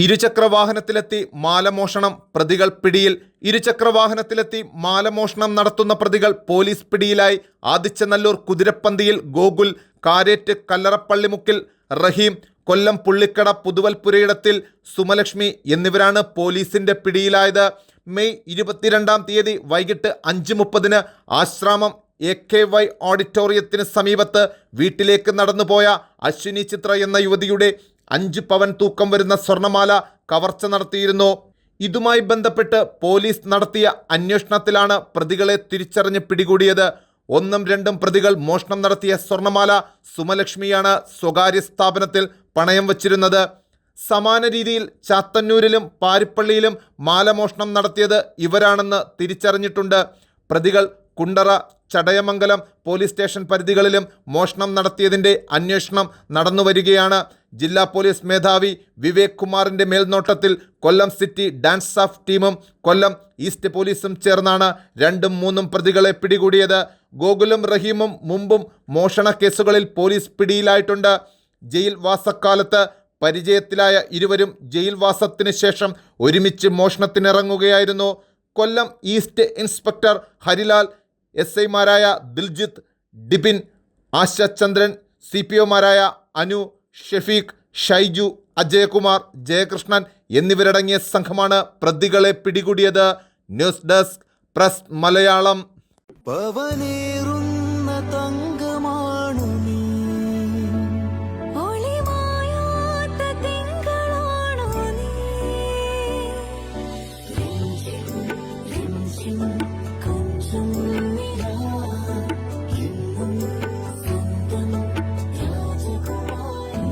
ഇരുചക്രവാഹനത്തിലെത്തി മാലമോഷണം പ്രതികൾ പിടിയിൽ ഇരുചക്രവാഹനത്തിലെത്തി മാലമോഷണം നടത്തുന്ന പ്രതികൾ പോലീസ് പിടിയിലായി ആദിച്ചനല്ലൂർ കുതിരപ്പന്തിയിൽ ഗോകുൽ കാരേറ്റ് കല്ലറപ്പള്ളിമുക്കിൽ റഹീം കൊല്ലം പുള്ളിക്കട പുതുവൽപുരയിടത്തിൽ സുമലക്ഷ്മി എന്നിവരാണ് പോലീസിന്റെ പിടിയിലായത്. മെയ് ഇരുപത്തിരണ്ടാം തീയതി വൈകിട്ട് അഞ്ച് മുപ്പതിന് ആശ്രാമം എ കെ വൈ ഓഡിറ്റോറിയത്തിന് സമീപത്ത് വീട്ടിലേക്ക് നടന്നുപോയ അശ്വിനി ചിത്ര എന്ന യുവതിയുടെ അഞ്ച് പവൻ തൂക്കം വരുന്ന സ്വർണമാല കവർച്ച നടത്തിയിരുന്നു. ഇതുമായി ബന്ധപ്പെട്ട് പോലീസ് നടത്തിയ അന്വേഷണത്തിലാണ് പ്രതികളെ തിരിച്ചറിഞ്ഞ് പിടികൂടിയത്. ഒന്നും രണ്ടും പ്രതികൾ മോഷണം നടത്തിയ സ്വർണമാല സുമലക്ഷ്മിയാണ് സ്വകാര്യ സ്ഥാപനത്തിൽ പണയം വച്ചിരുന്നത്. സമാന രീതിയിൽ ചാത്തന്നൂരിലും പാരിപ്പള്ളിയിലും മാലമോഷണം നടത്തിയത് ഇവരാണെന്ന് തിരിച്ചറിഞ്ഞിട്ടുണ്ട്. പ്രതികൾ കുണ്ടറ ചടയമംഗലം പോലീസ് സ്റ്റേഷൻ പരിധികളിലും മോഷണം നടത്തിയതിന്റെ അന്വേഷണം നടന്നുവരികയാണ്. ജില്ലാ പോലീസ് മേധാവി വിവേക് കുമാറിന്റെ മേൽനോട്ടത്തിൽ കൊല്ലം സിറ്റി ഡാൻസ് ഓഫ് ടീമും കൊല്ലം ഈസ്റ്റ് പോലീസും ചേർന്നാണ് രണ്ടും മൂന്നും പ്രതികളെ പിടികൂടിയത്. ഗോകുലും റഹീമും മുമ്പും മോഷണ കേസുകളിൽ പോലീസ് പിടിയിലായിട്ടുണ്ട്. ജയിൽ വാസക്കാലത്ത് പരിചയത്തിലായ ഇരുവരും ജയിൽ വാസത്തിന് ശേഷം ഒരുമിച്ച് മോഷണത്തിനിറങ്ങുകയായിരുന്നു. Kollam east inspector Harilal S ഐമാരായ ദിൽജിത്ത് ഡിബിൻ ആശാചന്ദ്രൻ സി പി ഒമാരായ അനു ഷെഫീഖ് ഷൈജു അജയകുമാർ ജയകൃഷ്ണൻ എന്നിവരടങ്ങിയ സംഘമാണ് പ്രതികളെ പിടികൂടിയത്. News desk press Malayalam. പവനേറുന്ന